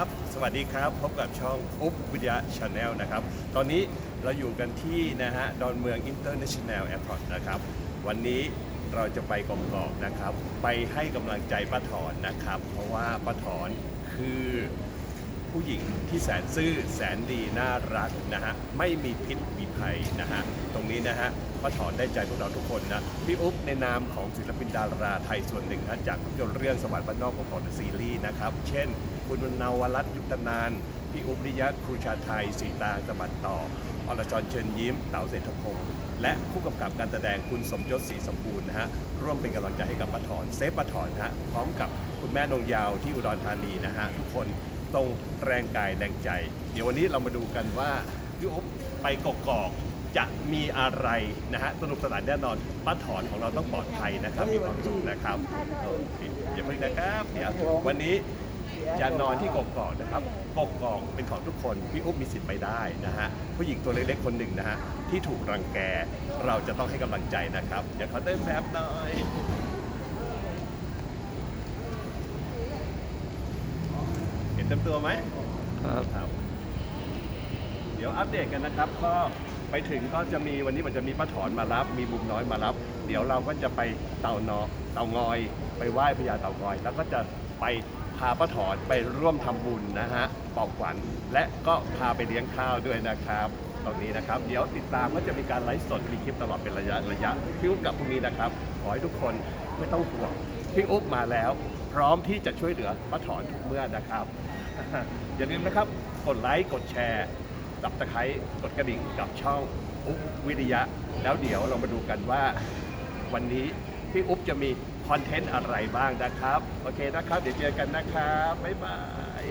ับสวัสดีครับ พบกับช่องอุ๊บวิทยาชาแนลนะครับ ตอนนี้เราอยู่กันที่นะฮะดอนเมืองอินเตอร์เนชั่นแนลแอร์พอร์ตนะครับ วันนี้เราจะไปกอกอกนะครับ ไปให้กำลังใจป้าถอนนะครับ เพราะว่าป้าถอนคือ ผู้หญิงที่แสนซื่อแสนดีน่ารักนะฮะไม่มีพิษมีภัยนะฮะตรงนี้นะฮะป้าถอนได้ใจพวกเราทุกคนนะพี่อุ๊บในนามของศิลปินดาราไทยส่วนหนึ่งนะจากภาพยนตร์เรื่องสวรรค์บ้านนอกของของซีรีส์นะครับเช่น คุณนาวรัตน์ยุตนานพี่อุ๊บนิยะครูชาไทยสีตางสมัตต่ออรชรเชิญยิ้มเต๋าเศรษฐพงศ์และผู้กำกับการแสดงคุณสมยศศรีสมบูรณ์นะฮะร่วมเป็นกำลังใจให้กับป้าถอนเซฟป้าถอนนะฮะพร้อมกับคุณแม่นงยาวที่อุดรธานีนะฮะทุกคน ตรงแรงกายแรงใจ เดี๋ยววันนี้เรามาดูกันว่าพี่อุ๊บไปกกอกจะมีอะไรนะฮะสนุกสนานแน่นอนป้าถอนของเราต้องปลอดภัยนะครับมีความสุขนะครับโอเคอย่าเพิ่งนะครับเดี๋ยววันนี้จะนอนที่กกอกนะครับกกอกเป็นของทุกคนพี่อุ๊บมีสิทธิ์ไปได้นะฮะผู้หญิงตัวเล็กๆคนหนึ่งนะฮะที่ถูกรังแกเราจะต้องให้กำลังใจนะครับเดี๋ยวเขาเต้นแบบหน่อย เห็นเต็มตัวไหมครับครับเดี๋ยวอัปเดตกันนะครับ ก็ไปถึงก็จะมีวันนี้มันจะมีป้าถอนมารับ มีบุมน้อยมารับ เดี๋ยวเราก็จะไปเต่านอเต่างอย ไปไหว้พญาเต่างอย แล้วก็จะไปพาป้าถอนไปร่วมทำบุญนะฮะปอกขวัญและก็พาไปเลี้ยงข้าวด้วยนะครับ ตรงนี้นะครับ เดี๋ยวติดตามก็จะมีการไลฟ์สดมีคลิปตลอดเป็นระยะระยะพี่อุ๊บกับพรุ่งนี้นะครับ ขอให้ทุกคนไม่ต้องห่วงพี่อุ๊บมาแล้ว พร้อมที่จะช่วยเหลือป้าถอนทุกเมื่อนะครับ อย่าลืมนะครับกดไลค์กดแชร์สับตะไคร้กดกระดิ่งกับช่องอุ๊บวิทยะ แล้วเดี๋ยวเรามาดูกันว่า วันนี้พี่อุ๊บจะมีคอนเทนต์อะไรบ้างนะครับ โอเคนะครับ เดี๋ยวเจอกันนะครับ บ๊ายบาย